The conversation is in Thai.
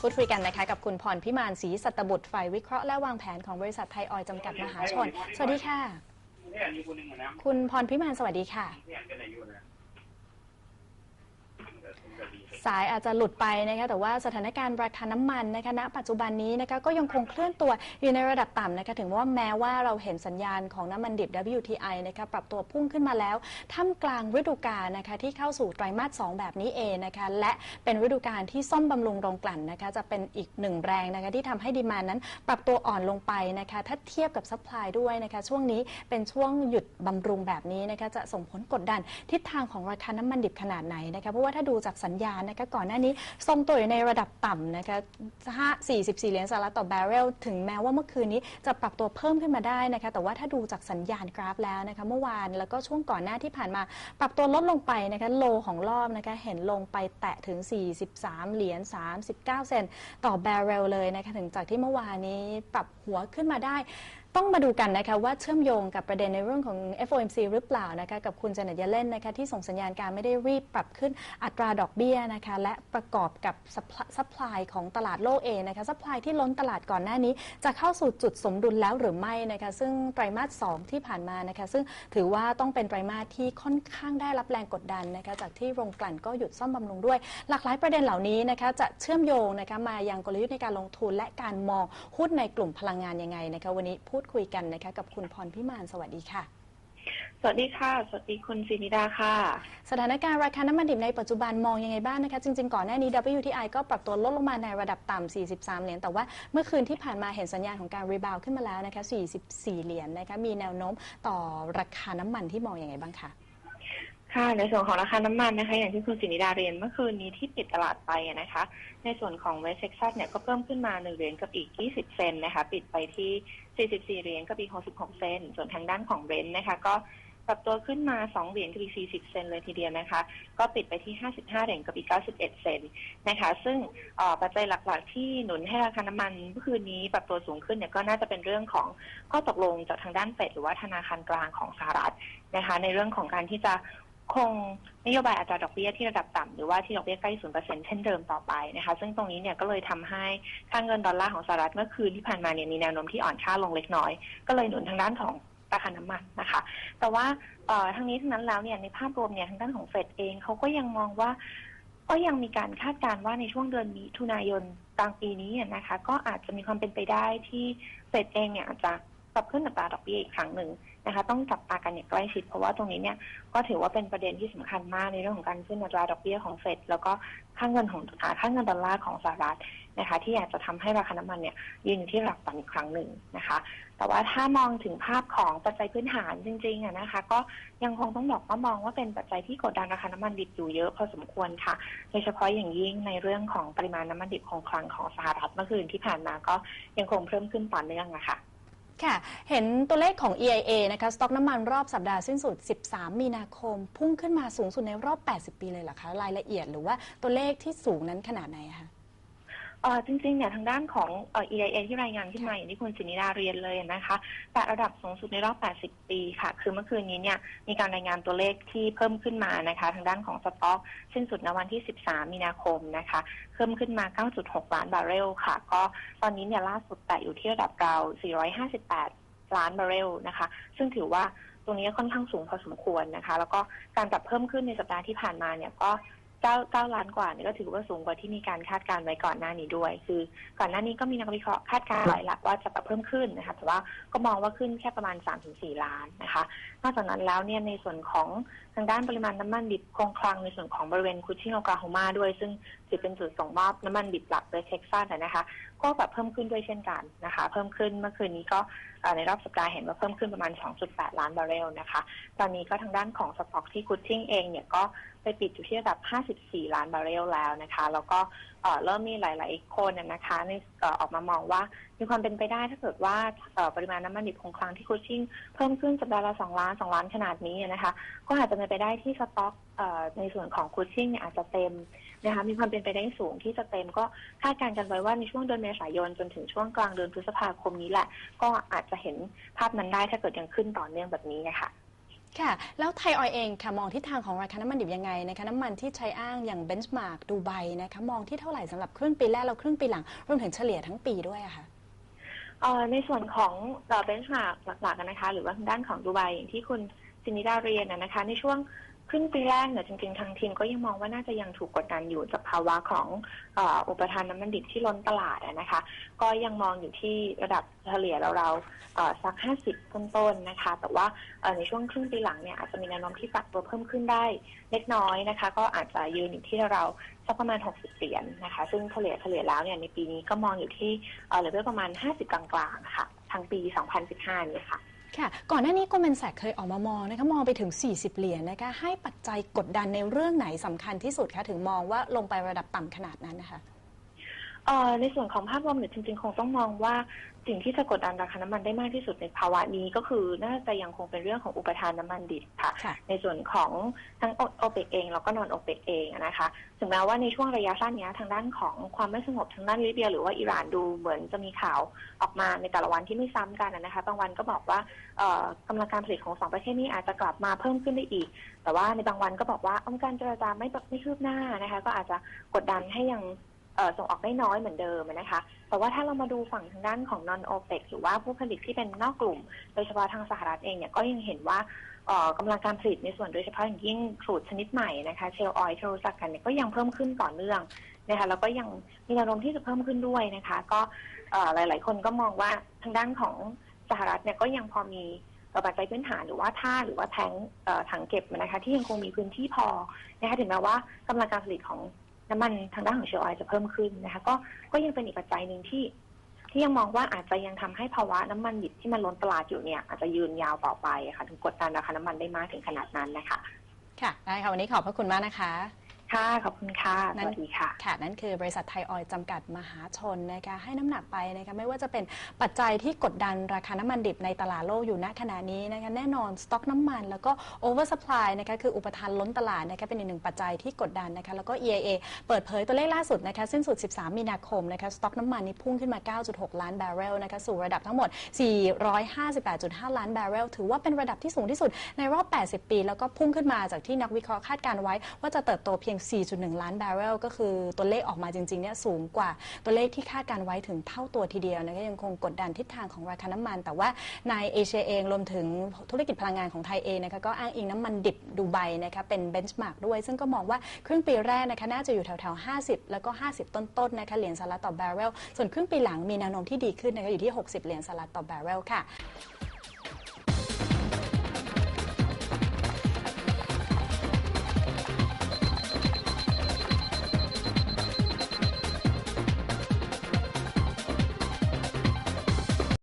พูดคุยกันนะคะกับคุณพรพิมานศรีสัตบุตรฝ่ายวิเคราะห์และวางแผนของบริษัทไทยออยล์จำกัดมหาชน สวัสดีค่ะเนี่ยอยู่คนหนึ่งอะนะคุณพรพิมานสวัสดีค่ะ เนี่ยเป็นอายุนะ สายอาจจะหลุดไปนะคะแต่ว่าสถานการณ์ราคาน้ำมันนะคะณปัจจุบันนี้นะคะก็ยังคงเคลื่อนตัวอยู่ในระดับต่ำนะคะถึงว่าแม้ว่าเราเห็นสัญญาณของน้ำมันดิบ WTI นะคะปรับตัวพุ่งขึ้นมาแล้วท่ามกลางฤดูกาลนะคะที่เข้าสู่ไตรมาส 2 แบบนี้เองนะคะและเป็นฤดูกาลที่ซ่อมบำรุงโรงกลั่นนะคะจะเป็นอีกหนึ่งแรงนะคะที่ทำให้ดีมานนั้นปรับตัวอ่อนลงไปนะคะถ้าเทียบกับซัพพลายด้วยนะคะช่วงนี้เป็นช่วงหยุดบำรุงแบบนี้นะคะจะส่งผลกดดันทิศทางของราคาน้ำมันดิบขนาดไหนนะคะเพราะว่าถ้าดูจากสัญญาณนะคะก่อนหน้านี้ทรงตัวอยู่ในระดับต่ำนะคะ5 44 เหรียญสหรัฐต่อบาร์เรลถึงแม้ว่าเมื่อคืนนี้จะปรับตัวเพิ่มขึ้นมาได้นะคะแต่ว่าถ้าดูจากสัญญาณกราฟแล้วนะคะเมื่อวานแล้วก็ช่วงก่อนหน้าที่ผ่านมาปรับตัวลดลงไปนะคะโลของรอบนะคะเห็นลงไปแตะถึง 43 เหรียญ39 เซนต์ต่อบาร์เรลเลยนะคะถึงจากที่เมื่อวานนี้ปรับหัวขึ้นมาได้ต้องมาดูกันนะคะว่าเชื่อมโยงกับประเด็นในเรื่องของ FOMC หรือเปล่านะคะกับคุณเจเน็ตเยเลนนะคะที่ส่งสัญญาณการไม่ได้รีบปรับขึ้นอัตราดอกเบี้ยนะคะและประกอบกับซัพพลายของตลาดโลกเองนะคะซัพพลายที่ล้นตลาดก่อนหน้านี้ จะเข้าสู่จุดสมดุลแล้วหรือไม่นะคะซึ่งไตรมาส 2 ที่ผ่านมานะคะซึ่งถือว่าต้องเป็นไตรมาสที่ค่อนข้างได้รับแรงกดดันนะคะจากที่โรงกลั่นก็หยุดซ่อมบำรุงด้วย หลากหลายประเด็นเหล่านี้นะคะจะเชื่อมโยงนะคะมายังกลยุทธ์ในการลงทุนและการมองหุ้นในกลุ่มพลังงานยังไงนะคะวันนี้พูดคุยกันนะคะกับคุณพรพิมานสวัสดีค่ะ สวัสดีค่ะ สวัสดีคุณศินิดาค่ะ สถานการณ์ราคาน้ำมันดิบในปัจจุบันมองยังไงบ้างนะคะ จริง ๆ ก่อนหน้านี้ WTI ก็ปรับตัวลดลงมาในระดับต่ำ 43 เหรียญ แต่ว่าเมื่อคืนที่ผ่านมาเห็นสัญญาณของการรีบาวขึ้นมาแล้วนะคะ 44 เหรียญนะคะ มีแนวโน้มต่อราคาน้ำมันที่มองอย่างไงบ้างคะ ค่ะในส่วนของราคาน้ำมันนะคะ อย่างที่คุณศินิดาเรียนเมื่อคืนนี้ที่ปิดตลาดไปนะคะ ในส่วนของเวสเท็กซัสเนี่ยก็เพิ่มขึ้นมา1เหรียญกับอีก 20 เซนนะคะ ปิดไปที่ 44 เหรียญกับอีก 66 เซนส่วนทางด้านของเบรนท์นะคะ ก็ปรับตัวขึ้นมา 2 เหรียญกับอีก 40 เซนเลยทีเดียวนะคะ ก็ปิดไปที่ 55 เหรียญกับอีก 91 เซนนะคะ ซึ่งปัจจัยหลักๆ ที่หนุนให้ราคาน้ำมันเมื่อคืนนี้ปรับตัวสูงขึ้นเนี่ยก็น่าจะเป็นเรื่องของข้อตกลงจากทางด้านเฟดหรือว่าธนาคารกลางของสหรัฐนะคะ ในเรื่องของการที่จะ คงนโยบายอัตราดอกเบี้ยที่ระดับต่ำหรือว่าที่ดอกเบี้ยใกล้ศูนย์เปอร์เซ็นต์เช่นเดิมต่อไปนะคะซึ่งตรงนี้เนี่ยก็เลยทำให้ค่าเงินดอลลาร์ของสหรัฐเมื่อคืนที่ผ่านมาเนี่ยมีแนวโน้มที่อ่อนค่าลงเล็กน้อย ก็เลยหนุนทางด้านของราคาน้ำมันนะคะ แต่ว่าเอ่อทั้งนี้ทั้งนั้นแล้วเนี่ยในภาพรวมเนี่ยทางด้านของเฟดเองเขาก็ยังมองว่า ก็ยังมีการคาดการณ์ว่าในช่วงเดือนมิถุนายนกลางปีนี้นะคะ ก็อาจจะมีความเป็นไปได้ที่เฟดเองเนี่ยอาจจะปรับขึ้นอัตราดอกเบี้ยอีกครั้งหนึ่ง นะคะ ต้องจับตากันอย่างใกล้ชิด เพราะว่าตรงนี้เนี่ยก็ถือว่าเป็นประเด็นที่สำคัญมากในเรื่องของการขึ้นอัตราดอกเบี้ยของเฟดแล้วก็ค่าเงินของค่าเงินดอลลาร์ของสหรัฐนะคะ ที่อาจจะทำให้ราคาน้ำมันเนี่ยยืนที่ระดับต่ำอีกครั้งหนึ่งนะคะ แต่ว่าถ้ามองถึงภาพของปัจจัยพื้นฐานจริงๆอะนะคะ ก็ยังคงต้องบอกว่ามองว่าเป็นปัจจัยที่กดดันราคาน้ำมันดิบอยู่เยอะพอสมควรค่ะ โดยเฉพาะอย่างยิ่งในเรื่องของปริมาณน้ำมันดิบคงคลังของสหรัฐเมื่อคืนที่ผ่านมาก็ยังคงเพิ่มขึ้นต่อเนื่องนะคะ ค่ะ เห็นตัวเลขของ EIA นะคะ สต็อกน้ำมันรอบสัปดาห์สิ้นสุด 13 มีนาคม พุ่งขึ้นมาสูงสุดในรอบ 80 ปีเลยเหรอคะ รายละเอียดหรือว่าตัวเลขที่สูงนั้นขนาดไหนคะ เออจริงๆเนี่ยทางด้านของเออ EIA ที่รายงานขึ้นมาอย่างที่คุณสินิดาเรียนเลยนะคะแต่ระดับสูงสุดในรอบ 80 ปีค่ะ คือเมื่อคืนนี้เนี่ยมีการรายงานตัวเลขที่เพิ่มขึ้นมานะคะ ทางด้านของสต็อกสิ้นสุดในวันที่ 13 มีนาคมนะคะ เพิ่มขึ้นมา 9.6 ล้านบาร์เรลค่ะ ก็ตอนนี้เนี่ยล่าสุดแตะอยู่ที่ระดับราว 458 ล้านบาร์เรลนะคะ ซึ่งถือว่าตรงนี้ค่อนข้างสูงพอสมควรนะคะ แล้วก็การปรับเพิ่มขึ้นในสัปดาห์ที่ผ่านมาเนี่ยก็ เก้าเก้าล้านกว่านี่ก็ถือว่าสูงกว่าที่มีการคาดการณ์ไว้ก่อนหน้านี้ด้วย คือก่อนหน้านี้ก็มีนักวิเคราะห์คาดการณ์หลายหลักว่าจะปรับเพิ่มขึ้นนะคะแต่ว่าก็มองว่าขึ้นแค่ประมาณ 3-4 ล้านนะคะนอกจากนั้นแล้วเนี่ยในส่วนของทางด้านปริมาณน้ำมันดิบคงคลังในส่วนของบริเวณคูชิงโอกาโฮมาด้วย ซึ่งถือเป็นจุดส่งมอบน้ำมันดิบหลักในเท็กซัสนะคะก็ปรับเพิ่มขึ้นด้วยเช่นกันนะคะ เพิ่มขึ้นเมื่อคืนนี้ก็ในรอบสัปดาห์เห็นว่าเพิ่มขึ้นประมาณ 2.8 ล้านบาร์เรลนะคะ ตอนนี้ก็ทางด้านของสต็อกที่คูชิงเองเนี่ยก็ไปปิดอยู่ที่ระดับ 54 ล้านบาร์เรลแล้วนะคะ แล้วก็เริ่มมีหลาย ๆ คนนะคะในออกมามองว่า มีความเป็นไปได้ถ้าเกิดว่าปริมาณน้ำมันดิบคงคลังที่คูชิ่งเพิ่มขึ้นสัปดาห์ละ2ล้าน2ล้านขนาดนี้นะคะ ก็อาจจะเป็นไปได้ที่สต็อกในส่วนของคูชิงเนี่ยอาจจะเต็มนะคะมีความเป็นไปได้สูงที่จะเต็มก็คาดการณ์กันไว้ว่าในช่วงเดือนเมษายนจนถึงช่วงกลางเดือนพฤษภาคมนี้แหละ ก็อาจจะเห็นภาพนั้นได้ถ้าเกิดยังขึ้นต่อเนื่องแบบนี้นะคะค่ะ แล้วไทยออยเองค่ะมองทิศทางของราคาน้ำมันดิบยังไงนะคะน้ำมันที่ใช้อ้างอย่างเบนช์มาร์กดูไบนะคะมองที่เท่าไหร่สำหรับครึ่งปีแรกแล้วครึ่งปีหลังรวมถึงเฉลี่ยทั้งปีด้วยอะค่ะ เอ่อในส่วนของเบนช์มาร์กหลักๆนะคะ หรือว่าทางด้านของดูไบอย่างที่คุณซินิดาเรียนนะคะ ในช่วงครึ่งปีแรกเนี่ยจริงๆ ทางทีมก็ยังมองว่าน่าจะยังถูกกดดันอยู่จากภาวะของอุปทานน้ำมันดิบที่ล้นตลาดนะคะ ก็ยังมองอยู่ที่ระดับเฉลี่ยเราๆสัก 50 ต้นๆนะคะ แต่ว่าในช่วงครึ่งปีหลังเนี่ยอาจจะมีแนวโน้มที่ปรับตัวเพิ่มขึ้นได้เล็กน้อยนะคะ ก็อาจจะยืนอยู่ที่เรา สักประมาณ 60 เหรียญนะคะ ซึ่งเฉลี่ยเฉลี่ยแล้วเนี่ยในปีนี้ก็มองอยู่ที่เอ่อเลเวลประมาณ 50 กลางๆค่ะทั้งปี 2015นี้ค่ะ ค่ะ ก่อนหน้านี้โกลแมนแสกเคยออกมามองนะคะมองไปถึง 40 เหรียญนะคะให้ปัจจัยกดดันในเรื่องไหนสำคัญที่สุดคะถึงมองว่าลงไประดับต่ำขนาดนั้นนะคะ เอ่อในส่วนของภาพรวมเนี่ยจริงๆ คงต้องมองว่าสิ่งที่จะกดดันราคาน้ำมันได้มากที่สุดในภาวะนี้ก็คือน่าจะยังคงเป็นเรื่องของอุปทานน้ำมันดิบค่ะ ค่ะ ในส่วนของทั้งโอเปกเองแล้วก็นอนโอเปกเองนะคะ ถึงแม้ว่าในช่วงระยะสั้นเนี้ยทางด้านของความไม่สงบทางด้านลิเบีย หรือว่าอิหร่านดูเหมือนจะมีข่าวออกมาในแต่ละวันที่ไม่ซ้ำกันนะคะ บางวันก็บอกว่าเอ่อกำลังการผลิตของสองประเทศนี้อาจจะกลับมาเพิ่มขึ้นได้อีก แต่ว่าในบางวันก็บอกว่าองค์การเจรจาไม่ไม่คืบหน้านะคะ ก็อาจจะกดดันให้ยังเอ่อ ส่งออกได้น้อยเหมือนเดิมนะคะ แต่ว่าถ้าเรามาดูฝั่งทางด้านของ non OPEC หรือว่าผู้ผลิตที่เป็นนอกกลุ่ม โดยเฉพาะทางสหรัฐเองเนี่ยก็ยังเห็นว่ากำลังการผลิตในส่วนโดยเฉพาะอย่างยิ่งครูดชนิดใหม่นะคะเชลออยที่เรารู้จักกันเนี่ยก็ยังเพิ่มขึ้นต่อเนื่องนะคะแล้วก็ยังมีแนวโน้มที่จะเพิ่มขึ้นด้วยนะคะ ก็หลาย ๆ คนก็มองว่าทางด้านของสหรัฐเนี่ยก็ยังพอมีปัจจัยพื้นฐานหรือว่าท่าหรือว่าแทงถังเก็บนะคะที่ยังคงมีพื้นที่พอนะคะถึงแม้ว่ากำลังการผลิตของ น้ำมันทางด้านของเชลออยจะเพิ่มขึ้นนะคะก็ก็ยังเป็นอีกปัจจัยหนึ่งที่ ที่ยังมองว่าอาจจะยังทำให้ภาวะน้ำมันดิบที่มันล้นตลาดอยู่เนี่ยอาจจะยืนยาวต่อไปค่ะถึงกดดันราคาน้ำมันได้มากถึงขนาดนั้นนะคะค่ะได้ค่ะวันนี้ขอบพระคุณมากนะคะ ค่ะ ขอบคุณค่ะสนั่นวัสดีค่ะ ค่ะ นั่นคือบริษัทไทยออยล์จำกัดมหาชนนะคะให้น้ำหนักไปนะคะไม่ว่าจะเป็นปัจจัยที่กดดันราคาน้ำมันดิบในตลาดโลกอยู่ณขณะนี้นะคะแน่นอนสต็อกน้ำมัน แล้วก็โอเวอร์สปายนะคะคืออุปทานล้นตลาดนะคะเป็นอีกหนึ่งปัจจัยที่กดดันนะคะแล้วก็ EIA เปิดเผยตัวเลขล่าสุดนะคะสิ้นสุด 13 มีนาคมนะคะสต็อกน้ำมันนี่พุ่งขึ้นมา 9.6 ล้านบาร์เรลนะคะสู่ระดับทั้งหมด 458.5 ล้านบาร์เรลถือว่าเป็นระดับที่สูงที่สุดในรอบ 80 ปี แล้วก็พุ่งขึ้นมาจากที่นักวิเคราะห์คาดการไว้ว่าจะเติบโตเพียง4.1 ล้านบาร์เรลก็คือตัวเลขออกมาจริงๆเนี่ยสูงกว่าตัวเลขที่คาดการไว้ถึงเท่าตัวทีเดียวนะคะยังคงกดดันทิศทางของราคาน้ำมัน แต่ว่าในเอเชียเองรวมถึงธุรกิจพลังงานของไทยเองนะคะก็อ้างอิงน้ำมันดิบดูไบนะคะเป็นเบนช์มาร์กด้วย ซึ่งก็มองว่าครึ่งปีแรกนะคะน่าจะอยู่แถวๆ 50 แล้วก็ 50 ต้นๆนะคะเหรียญสหรัฐต่อบาร์เรลส่วนครึ่งปีหลังมีแนวโน้มที่ดีขึ้นนะคะอยู่ที่ 60 เหรียญสหรัฐต่อบาร์เรลค่ะ